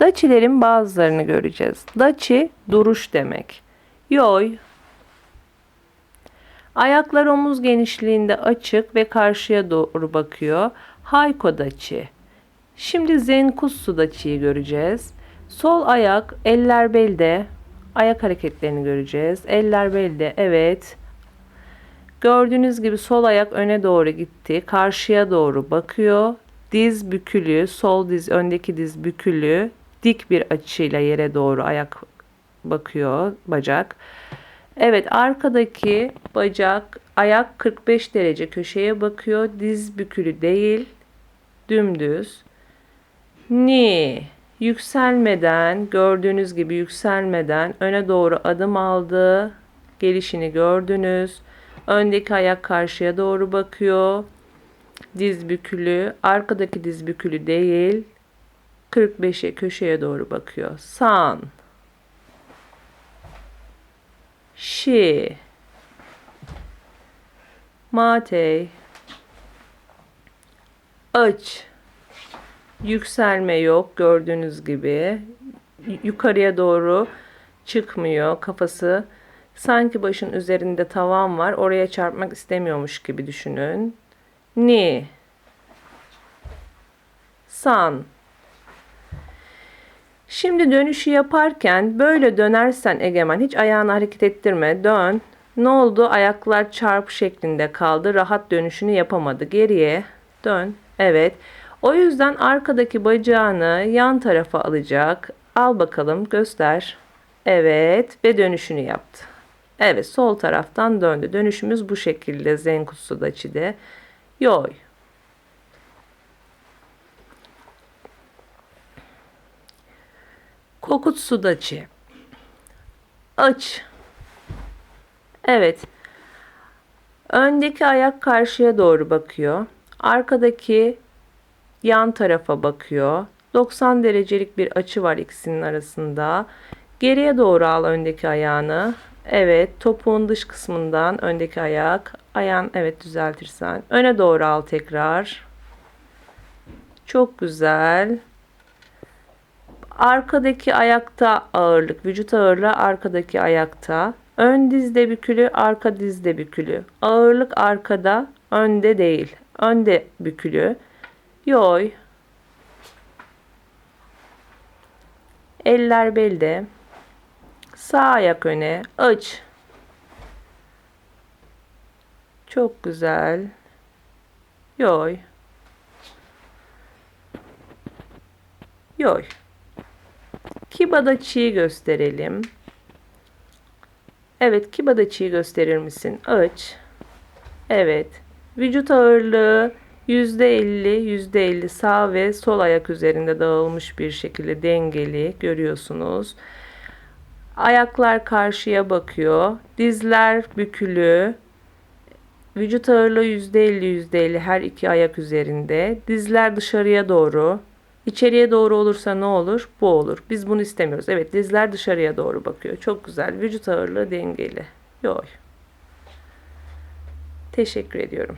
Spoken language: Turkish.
Daçilerin bazılarını göreceğiz. Daçi duruş demek. Yoy Ayaklar omuz genişliğinde açık ve karşıya doğru bakıyor. Hayko daçi. Şimdi Zenkusu daçiyi göreceğiz. Sol ayak eller belde. Ayak hareketlerini göreceğiz. Eller belde. Evet. Gördüğünüz gibi sol ayak öne doğru gitti. Karşıya doğru bakıyor. Diz bükülü, sol diz öndeki diz bükülü. Dik bir açıyla yere doğru ayak bakıyor, bacak. Evet, arkadaki bacak, ayak 45 derece köşeye bakıyor. Diz bükülü değil, dümdüz. Ni yükselmeden, gördüğünüz gibi yükselmeden öne doğru adım aldı. Gelişini gördünüz. Öndeki ayak karşıya doğru bakıyor. Diz bükülü, arkadaki diz bükülü değil. 45'e köşeye doğru bakıyor. San. Şi. Matey. Aç. Yükselme yok gördüğünüz gibi. Yukarıya doğru çıkmıyor kafası. Sanki başın üzerinde tavan var. Oraya çarpmak istemiyormuş gibi düşünün. Ni. San. Şimdi dönüşü yaparken böyle dönersen Egemen hiç ayağını hareket ettirme. Dön. Ne oldu? Ayaklar çarp şeklinde kaldı. Rahat dönüşünü yapamadı. Geriye dön. Evet. O yüzden arkadaki bacağını yan tarafa alacak. Al bakalım göster. Evet ve dönüşünü yaptı. Evet sol taraftan döndü. Dönüşümüz bu şekilde Zenkusu Dachi'de. Yoy. Kokutsu Dachi. Aç. Evet. Öndeki ayak karşıya doğru bakıyor. Arkadaki yan tarafa bakıyor. 90 derecelik bir açı var ikisinin arasında. Geriye doğru al öndeki ayağını. Evet, topuğun dış kısmından öndeki ayak. Ayağın evet düzeltirsen. Öne doğru al tekrar. Çok güzel. Arkadaki ayakta ağırlık, vücut ağırlığı arkadaki ayakta. Ön dizde bükülü, arka dizde bükülü. Ağırlık arkada, önde değil. Önde bükülü. Yoy. Eller belde. Sağ ayak öne. Aç. Çok güzel. Yoy. Yoy. Kibada çiğ gösterelim. Evet, kibada çiğ gösterir misin? Aç. Evet. Vücut ağırlığı %50, %50 sağ ve sol ayak üzerinde dağılmış bir şekilde dengeli görüyorsunuz. Ayaklar karşıya bakıyor. Dizler bükülü. Vücut ağırlığı %50, %50 her iki ayak üzerinde. Dizler dışarıya doğru. İçeriye doğru olursa ne olur? Bu olur. Biz bunu istemiyoruz. Evet dizler dışarıya doğru bakıyor. Çok güzel. Vücut ağırlığı dengeli. Yoy. Teşekkür ediyorum.